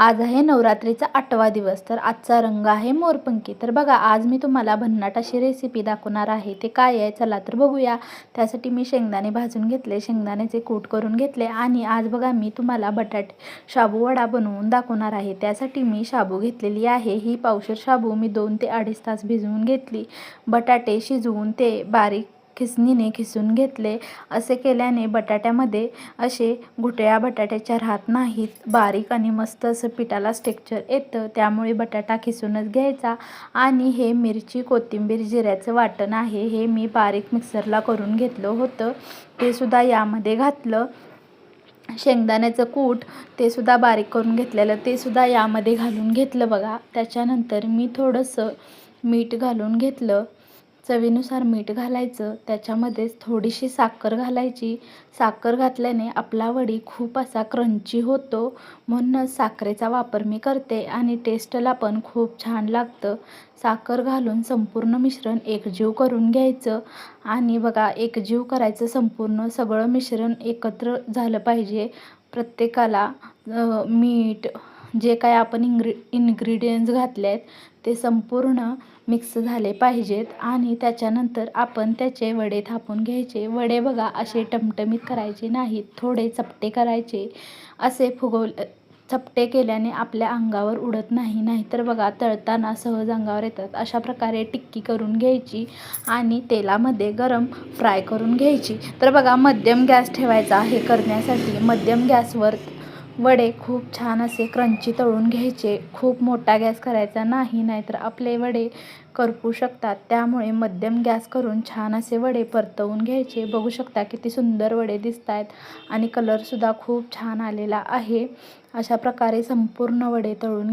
आज आहे नवरात्रीचा आठवा दिवस तर आजचा रंग आहे मोरपंखी. तर बघा आज मी तुम्हाला भन्नाट अशी रेसिपी दाखवणार आहे. ते काय आहे? चला तर बघूया. त्यासाठी मी शेंगदाणे भाजून घेतले शेंगदाण्याचे कूट करून घेतले आणि आज बघा मी तुम्हाला बटाटे शाबू वडा बनवून दाखवणार आहे. त्यासाठी मी शाबू घेतलेली आहे. ही पावशर शाबू मी दोन ते अडीच तास भिजवून घेतली. बटाटे शिजवून ते बारीक खिसणीने खिसून घेतले. असे केल्याने बटाट्यामध्ये असे घुटळ्या बटाट्याच्या राहत नाहीत. बारीक आणि मस्त असं पिठाला स्टेक्चर येतं. त्यामुळे बटाटा खिसूनच घ्यायचा. आणि हे मिरची कोथिंबीर जिऱ्याचं वाटण आहे. हे मी बारीक मिक्सरला करून घेतलं होतं. ते सुद्धा यामध्ये घातलं. शेंगदाण्याचं कूट ते सुद्धा बारीक करून घेतलेलं. ते सुद्धा यामध्ये घालून घेतलं बघा. त्याच्यानंतर मी थोडंसं मीठ घालून घेतलं. चवीनुसार मीठ घालायचं त्याच्यामध्येच थोडीशी साखर घालायची. साखर घातल्याने आपला वडी खूप असा क्रंची होतो. म्हणूनच साखरेचा वापर मी करते आणि टेस्टला पण खूप छान लागतं. साखर घालून संपूर्ण मिश्रण एकजीव करून घ्यायचं. आणि बघा एकजीव करायचं संपूर्ण सगळं मिश्रण एकत्र झालं पाहिजे. प्रत्येकाला मीठ जे काय आपण इंग्रि इन्ग्रेडियंट्स घातले आहेत ते संपूर्ण मिक्स झाले पाहिजेत आणि त्याच्यानंतर आपण त्याचे वडे थापून घ्यायचे. वडे बघा असे टमटमीत करायचे नाहीत थोडे चपटे करायचे. असे फुगव चपटे केल्याने आपल्या अंगावर उडत नाही नाहीतर बघा तळताना सहज अंगावर येतात. अशा प्रकारे टिक्की करून घ्यायची आणि तेलामध्ये गरम फ्राय करून घ्यायची. तर बघा मध्यम गॅस ठेवायचा हे करण्यासाठी. मध्यम गॅसवर वडे खूप छान असे क्रंची तळून घ्यायचे. खूप मोठा गॅस करायचा नाही नाहीतर आपले वडे करपू शकतात. त्यामुळे मध्यम गॅस करून छान असे वडे परतवून घ्यायचे. बघू शकता किती सुंदर वडे दिसत आहेत आणि कलरसुद्धा खूप छान आलेला आहे. अशा प्रकारे संपूर्ण वडे तळून